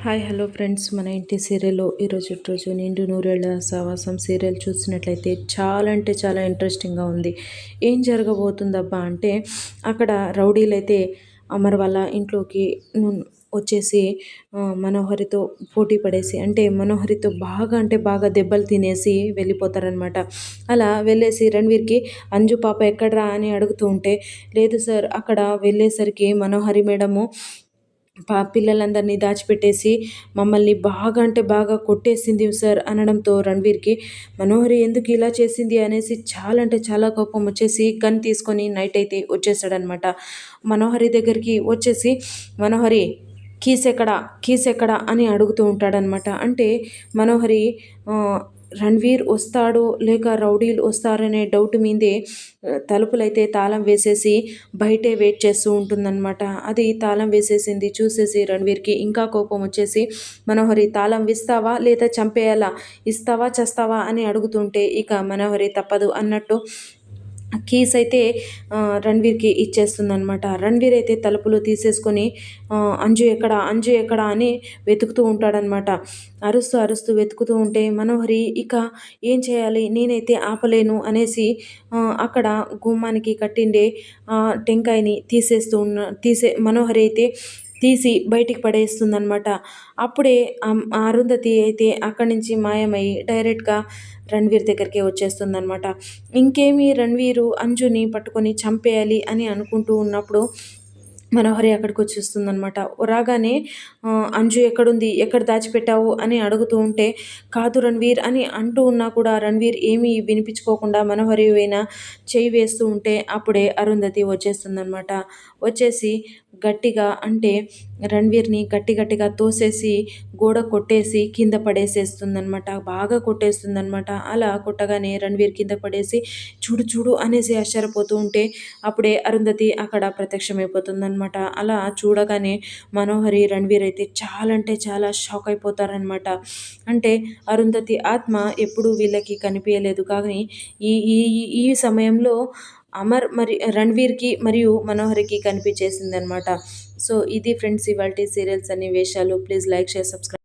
Hi hello friends. మన ఇంటి సీరియల్లో ఈరోజు రోజు నిండు నూరేళ్ళ సహవాసం సీరియల్ చూసినట్లయితే చాలా అంటే చాలా ఇంట్రెస్టింగ్గా ఉంది. ఏం జరగబోతుందబ్బా అంటే అక్కడ రౌడీలు అయితే అమర్ వాళ్ళ ఇంట్లోకి వచ్చేసి మనోహరితో పోటీ పడేసి అంటే మనోహరితో బాగా అంటే బాగా దెబ్బలు తినేసి వెళ్ళిపోతారనమాట అలా వెళ్ళేసి రణ్వీర్కి అంజు పాప ఎక్కడరా అని అడుగుతూ ఉంటే లేదు సార్ అక్కడ వెళ్ళేసరికి మనోహరి మేడము పిల్లలందరినీ దాచిపెట్టేసి మమ్మల్ని బాగా అంటే బాగా కొట్టేసింది సార్ అనడంతో రణ్వీర్కి మనోహరి ఎందుకు ఇలా చేసింది? అనేసి చాలా అంటే చాలా కోపం వచ్చేసి గన్ తీసుకొని నైట్ అయితే వచ్చేసాడనమాట మనోహరి దగ్గరికి వచ్చేసి మనోహరి కీస్ ఎక్కడ? కీస్ ఎక్కడ? అని అడుగుతూ ఉంటాడనమాట. అంటే మనోహరి రణ్వీర్ వస్తాడు లేక రౌడీలు వస్తారనే డౌట్ మీదే తలుపులైతే తాళం వేసేసి బయటే వెయిట్ చేస్తూ ఉంటుందన్నమాట. అది తాళం వేసేసింది చూసేసి రణ్వీర్కి ఇంకా కోపం వచ్చేసి మనోహరి తాళం ఇస్తావా లేదా చంపేయాలా? ఇస్తావా చేస్తావా? అని అడుగుతుంటే ఇక మనోహరి తప్పదు అన్నట్టు కీస్ అయితే రణ్వీర్కి ఇచ్చేస్తుందనమాట రణ్వీర్ అయితే తలుపులు తీసేసుకొని అంజు ఎక్కడ అంజు ఎక్కడ అని వెతుకుతూ ఉంటాడనమాట అరుస్తూ అరుస్తూ వెతుకుతూ ఉంటే మనోహరి ఇక ఏం చేయాలి? నేనైతే ఆపలేను అనేసి అక్కడ గుమ్మానికి కట్టిండే టెంకాయని తీసేస్తూ ఉన్న తీసే మనోహరి అయితే తీసి బయటికి పడేస్తుందనమాట అప్పుడే ఆ అరుంధతి అయితే అక్కడి నుంచి మాయమై డైరెక్ట్గా రణ్వీర్ దగ్గరికి వచ్చేస్తుందనమాట ఇంకేమి రణ్వీరు అంజుని పట్టుకొని చంపేయాలి అని అనుకుంటూ ఉన్నప్పుడు మనోహరి అక్కడికి వచ్చేస్తుందనమాట రాగానే అంజు ఎక్కడుంది? ఎక్కడ దాచిపెట్టావు? అని అడుగుతూ ఉంటే కాదు రణ్వీర్ అని అంటూ ఉన్నా కూడా రణ్వీర్ ఏమీ వినిపించుకోకుండా మనోహరి అయినా చేయి వేస్తూ ఉంటే అప్పుడే అరుంధతి వచ్చేస్తుందనమాట వచ్చేసి గట్టిగా అంటే రణ్వీర్ని గట్టి గట్టిగా తోసేసి గోడ కొట్టేసి కింద పడేసేస్తుందనమాట బాగా కొట్టేస్తుందనమాట అలా కొట్టగానే రణ్వీర్ కింద పడేసి చూడు చూడు అనేసి ఆశ్చర్యపోతూ ఉంటే అప్పుడే అరుంధతి అక్కడ ప్రత్యక్షమైపోతుందనమాట అలా చూడగానే మనోహరి రణ్వీర్ అయితే చాలా అంటే చాలా షాక్ అయిపోతారనమాట అంటే అరుంధతి ఆత్మ ఎప్పుడూ వీళ్ళకి కనిపించలేదు కానీ ఈ ఈ ఈ సమయంలో అమర్ మరి రణ్వీర్కి మరియు మనోహరికి కనిపించేసింది అనమాట సో ఇది ఫ్రెండ్స్ ఇవాళ సీరియల్స్ అన్ని వేషాలు ప్లీజ్ లైక్ షేర్ సబ్స్క్రైబ్.